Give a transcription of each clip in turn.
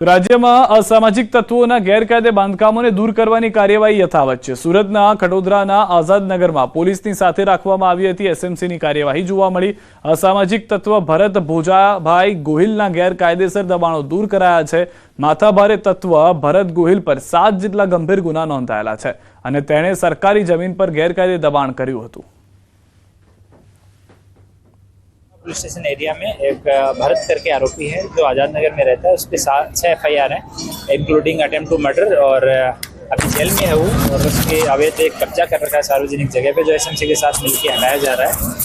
રાજ્યમાં અસામાજિક તત્વોના ગેરકાયદે બાંધકામોને દૂર કરવાની કાર્યવાહી યથાવત છે. સુરતના, ખડોદરાના, આઝાદનગરમાં પોલીસની સાથે રાખવામાં આવી હતી એસએમસીની કાર્યવાહી જોવા મળી. અસામાજિક તત્વ ભરત ભોજાભાઈ ગોહિલના ગેરકાયદેસર દબાણો દૂર કરાયા છે. માથાભારે તત્વ ભરત ગોહિલ પર સાત જેટલા ગંભીર ગુના નોંધાયેલા છે અને તેણે સરકારી જમીન પર ગેરકાયદે દબાણ કર્યું હતું. पुलिस स्टेशन एरिया में एक अ, भरत करके आरोपी है जो आज़ाद नगर में रहता है उस पर सात छः एफ आई आर हैं इंक्लूडिंग अटेम्प्ट टू मर्डर और अ, अभी जेल में है वो और उसके अवैध एक कब्जा कर रखा है सार्वजनिक जगह पे जो एस के साथ मिलकर हटाया जा रहा है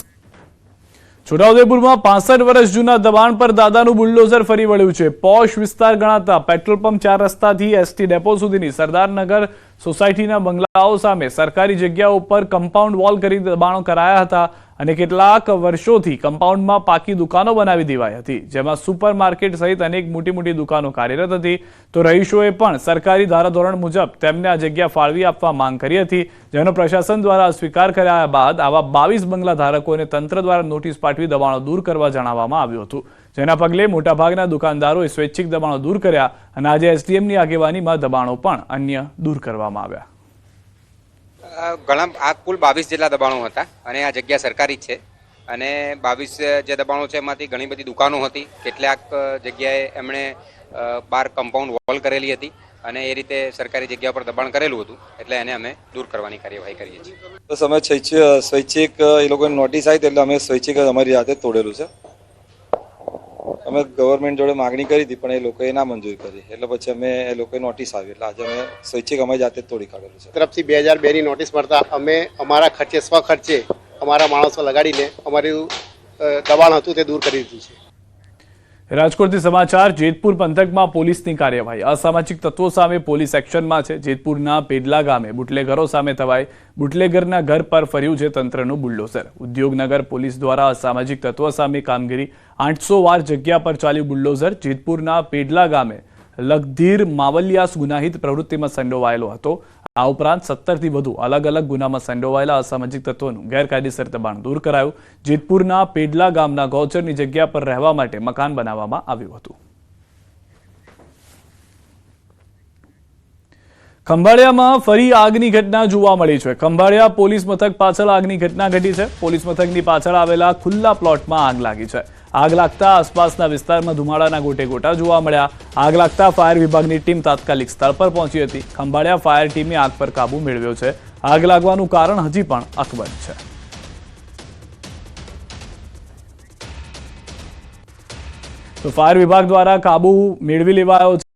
છોટાઉદેપુરમાં પાસઠ વર્ષ જૂના દબાણ પર દાદાનું બુલડોઝર ફરી વળ્યું છે પોશ વિસ્તાર ગણાતા પેટ્રોલ પંપ ચાર રસ્તાથી એસટી ડેપો સુધીની સરદારનગર સોસાયટીના બંગલાઓ સામે સરકારી જગ્યાઓ પર કમ્પાઉન્ડ વોલ કરી દબાણો કરાયા હતા અને કેટલાક વર્ષોથી કમ્પાઉન્ડમાં પાકી દુકાનો બનાવી દેવાઈ હતી, જેમાં સુપરમાર્કેટ સહિત અનેક મોટી મોટી દુકાનો કાર્યરત હતી. તો રહીશોએ પણ સરકારી ધારાધોરણ મુજબ તેમને આ જગ્યા ફાળવી આપવા માંગ કરી હતી. જેનો પ્રશાસન દ્વારા સ્વીકાર કર્યા બાદ આવા બાવીસ બંગલા ધારકોને તંત્ર દ્વારા નોટિસ પાઠવી દબાણો દૂર કરવા જણાવવામાં આવ્યું હતું. જેના પગલે મોટાભાગના દુકાનદારોએ સ્વૈચ્છિક દબાણો દૂર કર્યા અને આજે એસડીએમની આગેવાનીમાં દબાણો પણ અન્ય દૂર કરવામાં આવ્યા. ઘણા આ કુલ બાવીસ જેટલા દબાણો હતા અને આ જગ્યા સરકારી છે. અને બાવીસ જે દબાણો છે એમાંથી ઘણી બધી દુકાનો હતી. કેટલાક જગ્યાએ એમણે બાર કમ્પાઉન્ડ વોલ કરેલી હતી અને એ રીતે સરકારી જગ્યા પર દબાણ કરેલું હતું. એટલે એને અમે દૂર કરવાની કાર્યવાહી કરીએ છીએ. બસ અમે સ્વૈચ્છિક એ લોકોને નોટિસ આવી એટલે અમે સ્વૈચ્છિક અમારી જાતે તોડેલું છે. અમે ગવર્મેન્ટ જોડે માગણી કરી હતી, પણ એ લોકોએ ના મંજૂર કરી. એટલે પછી અમે એ લોકોએ નોટિસ આવી. એટલે આજે અમે સ્વૈચ્છિક અમારી જાતે તોડી કાઢેલું છે. તરફથી બે હજાર બેની નોટિસ મળતા અમે અમારા ખર્ચે સ્વ ખર્ચે અમારા માણસો લગાડીને અમારું દબાણ હતું તે દૂર કરી દીધું છે. રાજકોટથી સમાચાર, જેતપુર પંથકમાં પોલીસની કાર્યવાહી. અસામાજિક તત્વો સામે પોલીસ એક્શનમાં છે. જેતપુરના પેડલા ગામે બુટલેગરો સામે થવાય બુટલેગરના ઘર પર ફર્યું છે તંત્રનું બુલ્ડોઝર. ઉદ્યોગનગર પોલીસ દ્વારા અસામાજિક તત્વો સામે કામગીરી આઠસો વાર જગ્યા પર ચાલ્યું બુલ્ડોઝર. જેતપુરના પેડલા ગામે લગધીર માવલિયાસ ગુનાહિત પ્રવૃત્તિમાં સંડોવાયેલો હતો. આ ઉપરાંત સત્તરથી વધુ અલગ અલગ ગુનામાં સંડોવાયેલા અસામાજિક તત્વોનું ગેરકાયદેસર દબાણ દૂર કરાયું. જેતપુરના પેડલા ગામના ગૌચરની જગ્યા પર રહેવા માટે મકાન બનાવવામાં આવ્યું હતું. ખંભાળિયામાં ફરી આગની ઘટના જોવા મળી છે. ખંભાળિયા પોલીસ મથક પાછળ આગની ઘટના ઘટી છે. પોલીસ મથકની પાછળ આવેલા ખુલ્લા પ્લોટમાં આગ લાગી છે. આગ લાગતા આસપાસના વિસ્તારમાં ધુમાડાના ગોટે ગોટા જોવા મળ્યા. આગ લાગતા ફાયર વિભાગની ટીમ તાત્કાલિક સ્થળ પર પહોંચી હતી. ખંભાળિયા ફાયર ટીમે આગ પર કાબુ મેળવ્યો છે. આગ લાગવાનું કારણ હજી પણ અકબંધ છે. તો ફાયર વિભાગ દ્વારા કાબુ મેળવી લેવાયો